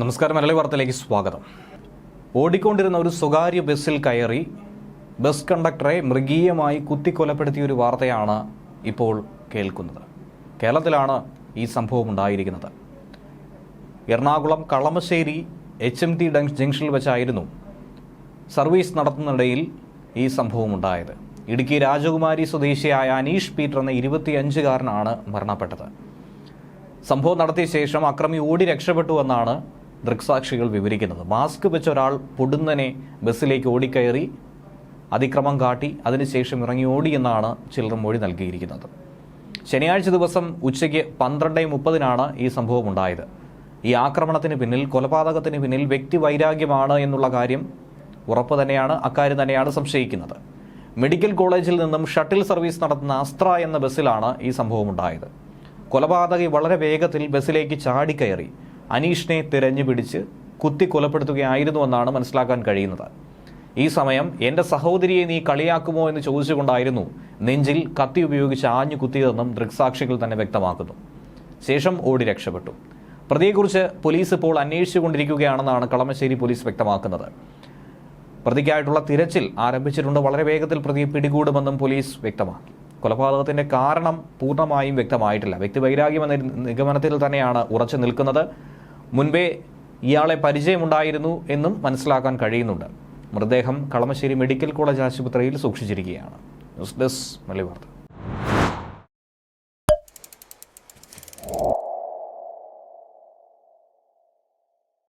നമസ്കാരം മലയാളി വാർത്തയിലേക്ക് സ്വാഗതം. ഓടിക്കൊണ്ടിരുന്ന ഒരു സ്വകാര്യ ബസ്സിൽ കയറി ബസ് കണ്ടക്ടറെ മൃഗീയമായി കുത്തിക്കൊലപ്പെടുത്തിയ ഒരു വാർത്തയാണ് ഇപ്പോൾ കേൾക്കുന്നത്. കേരളത്തിലാണ് ഈ സംഭവം ഉണ്ടായിരിക്കുന്നത്. Ernakulam Kalamassery H M T ജംഗ്ഷനിൽ വെച്ചായിരുന്നു സർവീസ് നടത്തുന്നിടയിൽ ഈ സംഭവം ഉണ്ടായത്. ഇടുക്കി രാജകുമാരി സ്വദേശിയായ അനീഷ് പീറ്റർ എന്ന ഇരുപത്തിയഞ്ചുകാരനാണ് മരണപ്പെട്ടത്. സംഭവം നടത്തിയ ശേഷം അക്രമി ഓടി രക്ഷപ്പെട്ടു എന്നാണ് ദൃക്സാക്ഷികൾ വിവരിക്കുന്നത്. മാസ്ക് വെച്ച ഒരാൾ പൊടുന്നനെ ബസ്സിലേക്ക് ഓടിക്കയറി അതിക്രമം കാട്ടി അതിനുശേഷം ഇറങ്ങി ഓടി എന്നാണ് ചിലർ മൊഴി നൽകിയിരിക്കുന്നത്. ശനിയാഴ്ച ദിവസം ഉച്ചയ്ക്ക് പന്ത്രണ്ട് മുപ്പതിനാണ് ഈ സംഭവം ഉണ്ടായത്. ഈ ആക്രമണത്തിന് പിന്നിൽ കൊലപാതകത്തിന് പിന്നിൽ വ്യക്തി വൈരാഗ്യമാണ് എന്നുള്ള കാര്യം ഉറപ്പ് തന്നെയാണ് അക്കാര്യം തന്നെയാണ് സംശയിക്കുന്നത്. മെഡിക്കൽ കോളേജിൽ നിന്നും ഷട്ടിൽ സർവീസ് നടത്തുന്ന അസ്ത്ര എന്ന ബസ്സിലാണ് ഈ സംഭവം ഉണ്ടായത്. കൊലപാതകി വളരെ വേഗത്തിൽ ബസ്സിലേക്ക് ചാടിക്കയറി. അനീഷിനെ തിരഞ്ഞു പിടിച്ച് കുത്തി കൊലപ്പെടുത്തുകയായിരുന്നുവെന്നാണ് മനസ്സിലാക്കാൻ കഴിയുന്നത്. ഈ സമയം എന്റെ സഹോദരിയെ നീ കളിയാക്കുമോ എന്ന് ചോദിച്ചുകൊണ്ടായിരുന്നു നെഞ്ചിൽ കത്തി ഉപയോഗിച്ച് ആഞ്ഞു കുത്തിയതെന്നും ദൃക്സാക്ഷികൾ തന്നെ വ്യക്തമാക്കുന്നു. ശേഷം ഓടി രക്ഷപ്പെട്ടു. പ്രതിയെക്കുറിച്ച് പോലീസ് ഇപ്പോൾ അന്വേഷിച്ചുകൊണ്ടിരിക്കുകയാണെന്നാണ് കളമശ്ശേരി പോലീസ് വ്യക്തമാക്കുന്നത്. പ്രതിക്കായിട്ടുള്ള തിരച്ചിൽ ആരംഭിച്ചിട്ടുണ്ട്. വളരെ വേഗത്തിൽ പ്രതിയെ പിടികൂടുമെന്നും പോലീസ് വ്യക്തമാക്കി. കൊലപാതകത്തിന്റെ കാരണം പൂർണമായും വ്യക്തമായിട്ടില്ല. വ്യക്തിവൈരാഗ്യം എന്ന നിഗമനത്തിൽ തന്നെയാണ് ഉറച്ചു നിൽക്കുന്നത്. മുൻപേ ഇയാളെ പരിചയമുണ്ടായിരുന്നു എന്നും മനസ്സിലാക്കാൻ കഴിയുന്നുണ്ട്. മൃതദേഹം കളമശ്ശേരി മെഡിക്കൽ കോളേജ് ആശുപത്രിയിൽ സൂക്ഷിച്ചിരിക്കുകയാണ്. ന്യൂസ് ഡെസ്ക് മലി വാർത്ത.